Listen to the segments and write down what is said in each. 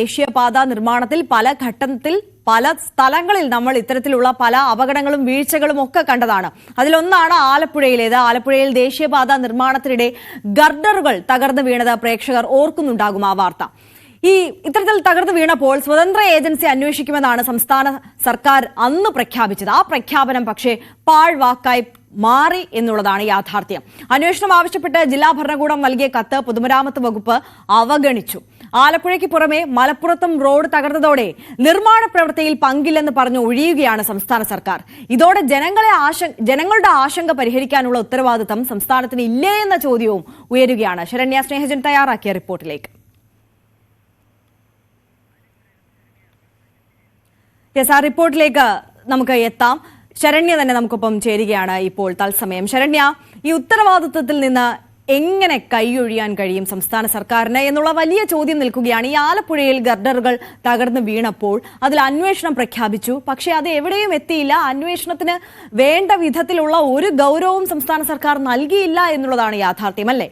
ദേശീയപാത നിർമ്മാണത്തിൽ പല ഘട്ടത്തിൽ പല സ്ഥലങ്ങളിൽ നമ്മൾ ഇത്തരത്തിലുള്ള പല അപകടങ്ങളും വീഴ്ചകളും ഒക്കെ കണ്ടതാണ്. അതിലൊന്നാണ് ആലപ്പുഴയിലേത്. ആലപ്പുഴയിൽ ദേശീയപാത നിർമ്മാണത്തിനിടെ ഗർഡറുകൾ തകർന്നു വീണത് പ്രേക്ഷകർ ഓർക്കുന്നുണ്ടാകും ആ വാർത്ത. ഈ ഇത്തരത്തിൽ തകർന്നു വീണപ്പോൾ സ്വതന്ത്ര ഏജൻസി അന്വേഷിക്കുമെന്നാണ് സംസ്ഥാന സർക്കാർ അന്ന് പ്രഖ്യാപിച്ചത്. ആ പ്രഖ്യാപനം പക്ഷേ പാഴ്വാക്കായി മാറി എന്നുള്ളതാണ് യാഥാർത്ഥ്യം. അന്വേഷണം ആവശ്യപ്പെട്ട് ജില്ലാ ഭരണകൂടം നൽകിയ കത്ത് പൊതുമരാമത്ത് വകുപ്പ് അവഗണിച്ചു. ആലപ്പുഴയ്ക്ക് പുറമെ മലപ്പുറത്തും റോഡ് തകർന്നതോടെ നിർമ്മാണ പ്രവൃത്തിയിൽ പങ്കില്ലെന്ന് പറഞ്ഞു ഒഴിയുകയാണ് സംസ്ഥാന സർക്കാർ. ഇതോടെ ജനങ്ങളെ ആശ ജനങ്ങളുടെ ആശങ്ക പരിഹരിക്കാനുള്ള ഉത്തരവാദിത്തം സംസ്ഥാനത്തിന് ഇല്ലേ എന്ന ചോദ്യവും ഉയരുകയാണ്. ശരണ്യ സ്നേഹജൻ തയ്യാറാക്കിയ റിപ്പോർട്ടിലേക്ക്. യെസ് ആ റിപ്പോർട്ടിലേക്ക് നമുക്ക് എത്താം. ശരണ്യ തന്നെ നമുക്കൊപ്പം ചേരുകയാണ് ഇപ്പോൾ തത്സമയം. ശരണ്യ ഈ ഉത്തരവാദിത്വത്തിൽ നിന്ന് എങ്ങനെ കൈയൊഴിയാൻ കഴിയും സംസ്ഥാന സർക്കാരിന് എന്നുള്ള വലിയ ചോദ്യം നിൽക്കുകയാണ്. ഈ ആലപ്പുഴയിൽ ഗർഡറുകൾ തകർന്നു വീണപ്പോൾ അതിൽ അന്വേഷണം പ്രഖ്യാപിച്ചു. പക്ഷേ അത് എവിടെയും എത്തിയില്ല. അന്വേഷണത്തിന് വേണ്ട വിധത്തിലുള്ള ഒരു ഗൗരവവും സംസ്ഥാന സർക്കാർ നൽകിയില്ല എന്നുള്ളതാണ് യാഥാർത്ഥ്യം അല്ലേ?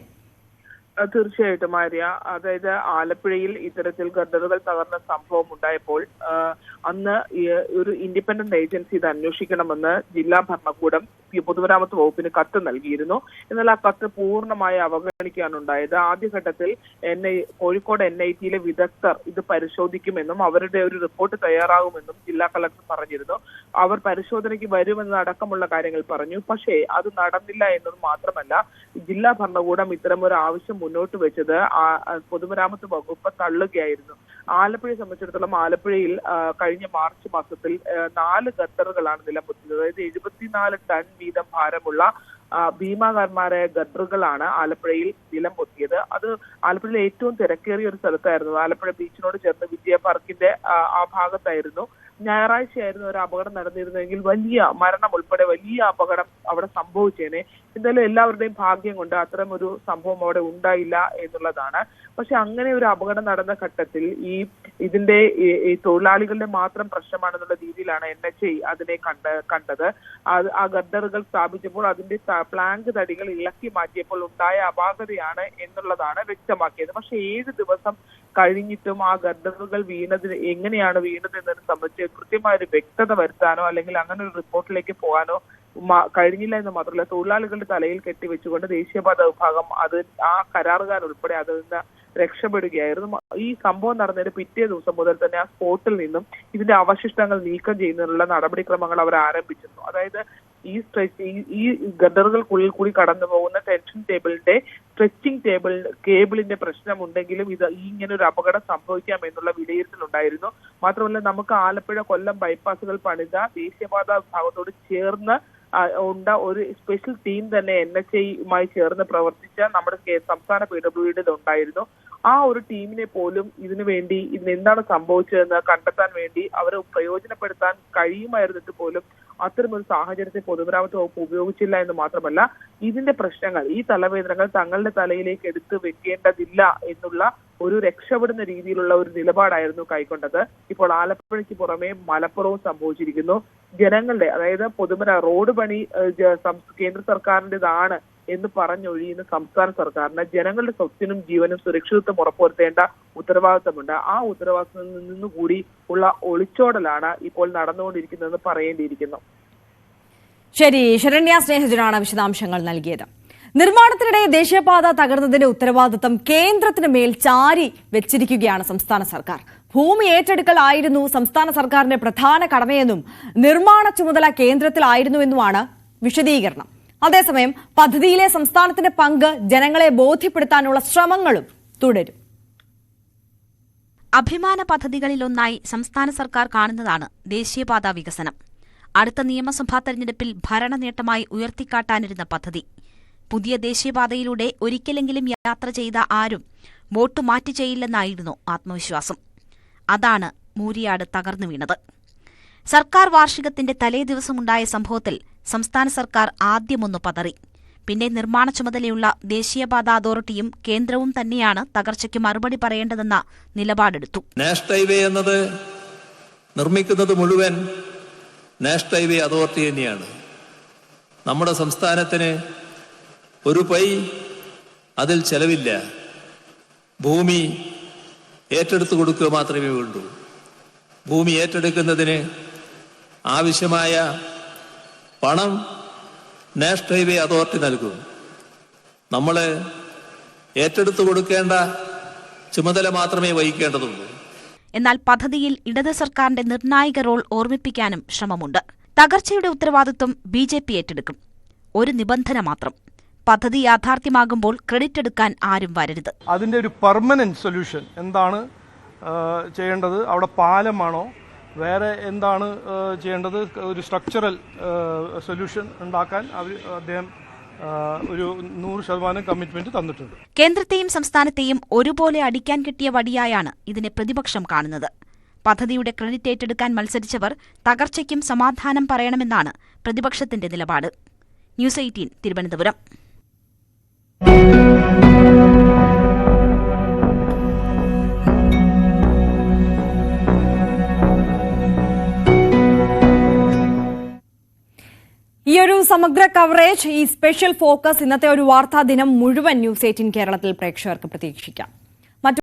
തീർച്ചയായിട്ടും ആര്യ. അതായത് ആലപ്പുഴയിൽ ഇത്തരത്തിൽ ഗർഡറുകൾ തകർന്ന സംഭവം ഉണ്ടായപ്പോൾ അന്ന് ഒരു ഇൻഡിപെൻഡന്റ് ഏജൻസി ഇത് അന്വേഷിക്കണമെന്ന് ജില്ലാ ഭരണകൂടം പൊതുമരാമത്ത് വകുപ്പിന് കത്ത് നൽകിയിരുന്നു. എന്നാൽ ആ കത്ത് പൂർണമായി അവഗണിക്കുകയാണ് ഉണ്ടായത് ആദ്യഘട്ടത്തിൽ N I Kozhikode N I ടിയിലെ വിദഗ്ധർ ഇത് പരിശോധിക്കുമെന്നും അവരുടെ ഒരു റിപ്പോർട്ട് തയ്യാറാകുമെന്നും ജില്ലാ കളക്ടർ പറഞ്ഞിരുന്നു. അവർ പരിശോധനയ്ക്ക് വരുമെന്ന് അടക്കമുള്ള കാര്യങ്ങൾ പറഞ്ഞു. പക്ഷേ അത് നടന്നില്ല എന്നത് മാത്രമല്ല ജില്ലാ ഭരണകൂടം ഇത്തരം ഒരു ആവശ്യം മുന്നോട്ട് വെച്ചത് പൊതുമരാമത്ത് വകുപ്പ് തള്ളുകയായിരുന്നു. ആലപ്പുഴയെ സംബന്ധിച്ചിടത്തോളം ആലപ്പുഴയിൽ ആ, കഴിഞ്ഞ മാർച്ച് മാസത്തിൽ നാല് ഗട്ടറുകളാണ് നിലംപൊത്തിയത്. അതായത് എഴുപത്തിനാല് ടൺ വീതം ഭാരമുള്ള ഭീമാകാരന്മാരായ ഗട്ടറുകളാണ് ആലപ്പുഴയിൽ നിലം പൊത്തിയത് അത് ആലപ്പുഴയിലെ ഏറ്റവും തിരക്കേറിയ ഒരു സ്ഥലത്തായിരുന്നു. ആലപ്പുഴ ബീച്ചിനോട് ചേർന്ന് വിജയ പാർക്കിന്റെ ആ ഭാഗത്തായിരുന്നു. ഞായറാഴ്ചയായിരുന്നു ഒരു അപകടം നടന്നിരുന്നെങ്കിൽ വലിയ മരണം ഉൾപ്പെടെ വലിയ അപകടം അവിടെ സംഭവിച്ചേനെ. എന്തായാലും എല്ലാവരുടെയും ഭാഗ്യം കൊണ്ട് അത്തരം ഒരു സംഭവം അവിടെ ഉണ്ടായില്ല എന്നുള്ളതാണ്. പക്ഷെ അങ്ങനെ ഒരു അപകടം നടന്ന ഘട്ടത്തിൽ ഈ ഇതിന്റെ ഈ തൊഴിലാളികളുടെ മാത്രം പ്രശ്നമാണെന്നുള്ള രീതിയിലാണ് എൻ എച്ച് ഐ അതിനെ കണ്ട കണ്ടത്. ആ ഗർഡറുകൾ സ്ഥാപിച്ചപ്പോൾ അതിന്റെ പ്ലാങ്ക് തടികൾ ഇളക്കി മാറ്റിയപ്പോൾ ഉണ്ടായ അപാകതയാണ് എന്നുള്ളതാണ് വ്യക്തമാക്കിയത്. പക്ഷെ ഏഴ് ദിവസം കഴിഞ്ഞിട്ടും ആ ഗർഡറുകൾ വീണത് എങ്ങനെയാണ് വീണത് എന്നതിനെ സംബന്ധിച്ച് കൃത്യമായ ഒരു വ്യക്തത വരുത്താനോ അല്ലെങ്കിൽ അങ്ങനെ ഒരു റിപ്പോർട്ടിലേക്ക് പോകാനോ കഴിഞ്ഞില്ല എന്ന് മാത്രമല്ല തൊഴിലാളികളുടെ തലയിൽ കെട്ടിവെച്ചുകൊണ്ട് ദേശീയപാത വിഭാഗം അത് ആ കരാറുകാർ ഉൾപ്പെടെ അതിൽ നിന്ന് രക്ഷപ്പെടുകയായിരുന്നു. ഈ സംഭവം നടന്നതിന് പിറ്റേ ദിവസം മുതൽ തന്നെ ആ സ്പോട്ടിൽ നിന്നും ഇതിന്റെ അവശിഷ്ടങ്ങൾ നീക്കം ചെയ്യുന്നതിനുള്ള നടപടിക്രമങ്ങൾ അവർ ആരംഭിച്ചിരുന്നു. അതായത് ഈ സ്ട്രെച്ച് ഈ ഗഡറുകൾക്കുള്ളിൽ കൂടി കടന്നു പോകുന്ന ടെൻഷൻ ടേബിളിന്റെ സ്ട്രെച്ചിങ് ടേബിൾ കേബിളിന്റെ പ്രശ്നമുണ്ടെങ്കിലും ഇത് ഇങ്ങനെ ഒരു അപകടം സംഭവിക്കാം എന്നുള്ള വിലയിരുത്തലുണ്ടായിരുന്നു. മാത്രമല്ല നമുക്ക് ആലപ്പുഴ കൊല്ലം ബൈപ്പാസുകൾ പണിത ദേശീയപാത ഭാഗത്തോട് ചേർന്ന് ഉണ്ട ഒരു സ്പെഷ്യൽ ടീം തന്നെ എൻ എച്ച് ഐയുമായി ചേർന്ന് പ്രവർത്തിച്ച നമ്മുടെ സംസ്ഥാന പി ഡബ്ല്യു ഉണ്ടായിരുന്നു. ആ ഒരു ടീമിനെ പോലും ഇതിനു വേണ്ടി ഇതിന് എന്താണ് സംഭവിച്ചതെന്ന് കണ്ടെത്താൻ വേണ്ടി അവരെ പ്രയോജനപ്പെടുത്താൻ കഴിയുമായിരുന്നിട്ട് പോലും അത്തരമൊരു സാഹചര്യത്തെ പൊതുമരാമത്ത് വകുപ്പ് ഉപയോഗിച്ചില്ല എന്ന് മാത്രമല്ല ഇതിന്റെ പ്രശ്നങ്ങൾ ഈ തലവേദനകൾ തങ്ങളുടെ തലയിലേക്ക് എടുത്ത് വെക്കേണ്ടതില്ല എന്നുള്ള ഒരു രക്ഷപ്പെടുന്ന രീതിയിലുള്ള ഒരു നിലപാടായിരുന്നു കൈക്കൊണ്ടത്. ഇപ്പോൾ ആലപ്പുഴയ്ക്ക് പുറമെ മലപ്പുറവും സംഭവിച്ചിരിക്കുന്നു. ജനങ്ങളുടെ അതായത് പൊതുമര റോഡ് പണി കേന്ദ്ര സർക്കാരിന്റേതാണ് എന്ന് പറഞ്ഞൊഴിയുന്ന സംസ്ഥാന സർക്കാരിന് ജനങ്ങളുടെ സ്വത്തിനും ജീവനും സുരക്ഷിതത്വം ഉറപ്പുവരുത്തേണ്ട ഉത്തരവാദിത്തമുണ്ട്. ആ ഉത്തരവാദിത്തത്തിൽ നിന്നുകൂടി ഉള്ള ഒളിച്ചോടലാണ് ഇപ്പോൾ നടന്നുകൊണ്ടിരിക്കുന്നതെന്ന് പറയേണ്ടിയിരിക്കുന്നു. ശരി ശരണ്യ സ്നേഹജനാണ് വിശദാംശങ്ങൾ നൽകിയത്. നിർമ്മാണത്തിനിടെ ദേശീയപാത തകർന്നതിന്റെ ഉത്തരവാദിത്തം കേന്ദ്രത്തിന് മേൽ ചാരി വെച്ചിരിക്കുകയാണ് സംസ്ഥാന സർക്കാർ. ഭൂമി ഏറ്റെടുക്കൽ ആയിരുന്നു സംസ്ഥാന സർക്കാരിന്റെ പ്രധാന കടമയെന്നും നിർമ്മാണ ചുമതല കേന്ദ്രത്തിലായിരുന്നുവെന്നുമാണ് വിശദീകരണം. അതേസമയം പദ്ധതിയിലെ സംസ്ഥാനത്തിന്റെ പങ്ക് ജനങ്ങളെ ബോധ്യപ്പെടുത്താനുള്ള ശ്രമങ്ങളും തുടരും. അഭിമാന പദ്ധതികളിലൊന്നായി സംസ്ഥാന സർക്കാർ കാണുന്നതാണ് ദേശീയപാത വികസനം. അടുത്ത നിയമസഭാ തെരഞ്ഞെടുപ്പിൽ ഭരണ നേട്ടമായി ഉയർത്തിക്കാട്ടാനിരുന്ന പദ്ധതി. പുതിയ ദേശീയപാതയിലൂടെ ഒരിക്കലെങ്കിലും യാത്ര ചെയ്ത ആരും വോട്ട് മാറ്റി ചെയ്യില്ലെന്നായിരുന്നു ആത്മവിശ്വാസം. അതാണ് മൂരിയാട് തകർന്നു വീണത്. സർക്കാർ വാർഷികത്തിന്റെ തലേ ദിവസമുണ്ടായ സംഭവത്തിൽ സംസ്ഥാന സർക്കാർ ആദ്യമൊന്നു പതറി. പിന്നെ നിർമ്മാണ ചുമതലയുള്ള ദേശീയപാത അതോറിറ്റിയും കേന്ദ്രവും തന്നെയാണ് തകർച്ചയ്ക്ക് മറുപടി പറയേണ്ടതെന്ന നിലപാടെടുത്തു. നാഷണൽ ഹൈവേ എന്നത് നിർമ്മിക്കുന്നത് മുഴുവൻ നാഷണൽ ഹൈവേ അതോറിറ്റി തന്നെയാണ്. നമ്മുടെ സംസ്ഥാനത്തിന് ഒരു പൈ അതിൽ ചെലവില്ല. ഭൂമി ഏറ്റെടുത്തു കൊടുക്കുക മാത്രമേ വേണ്ടൂ ഭൂമി ഏറ്റെടുക്കുന്നതിന് ആവശ്യമായ പണം നാഷണൽ ഹൈവേ അതോറിറ്റി നൽകും. നമ്മൾ ഏറ്റെടുത്തു കൊടുക്കേണ്ട ചുമതല മാത്രമേ വഹിക്കേണ്ടതുള്ളൂ. എന്നാൽ പദ്ധതിയിൽ ഇടത് സർക്കാരിന്റെ നിർണായക റോൾ ഓർമ്മിപ്പിക്കാനും ശ്രമമുണ്ട്. തകർച്ചയുടെ ഉത്തരവാദിത്വം ബി ജെ പി ഏറ്റെടുക്കും. ഒരു നിബന്ധന മാത്രം. പദ്ധതി യാഥാർത്ഥ്യമാകുമ്പോൾ ക്രെഡിറ്റ് എടുക്കാൻ ആരും വരരുത്. അതിന്റെ ഒരു പെർമനന്റ് സൊല്യൂഷൻ എന്താണ് ചെയ്യേണ്ടത്? അവിടെ പാലമാണോ? വേറെ എന്താണ് ചെയ്യേണ്ടത്? ഒരു സ്ട്രക്ചറൽ സൊല്യൂഷൻ ഉണ്ടാക്കാൻ അവർ അദ്ദേഹം ഒരു നൂറ് ശതമാനം കമ്മിറ്റ്മെന്റ് തന്നിട്ടുണ്ട്. കേന്ദ്രത്തെയും സംസ്ഥാനത്തെയും ഒരുപോലെ അടിക്കാൻ കിട്ടിയ വടിയായാണ് ഇതിനെ പ്രതിപക്ഷം കാണുന്നത്. പദ്ധതിയുടെ ക്രെഡിറ്റ് ഏറ്റെടുക്കാൻ മത്സരിച്ചവർ തകർച്ചയ്ക്കും സമാധാനം പറയണമെന്നാണ് പ്രതിപക്ഷത്തിന്റെ നിലപാട്. News eighteen Thiruvananthapuram. സമഗ്ര കവറേജ് ഈ സ്പെഷ്യൽ ഫോക്കസ് ഇന്നത്തെ ഒരു വാർത്താ ദിനം മുഴുവൻ ന്യൂസ് എയ്റ്റീൻ കേരളത്തിൽ പ്രേക്ഷകർക്ക് പ്രതീക്ഷിക്കാം.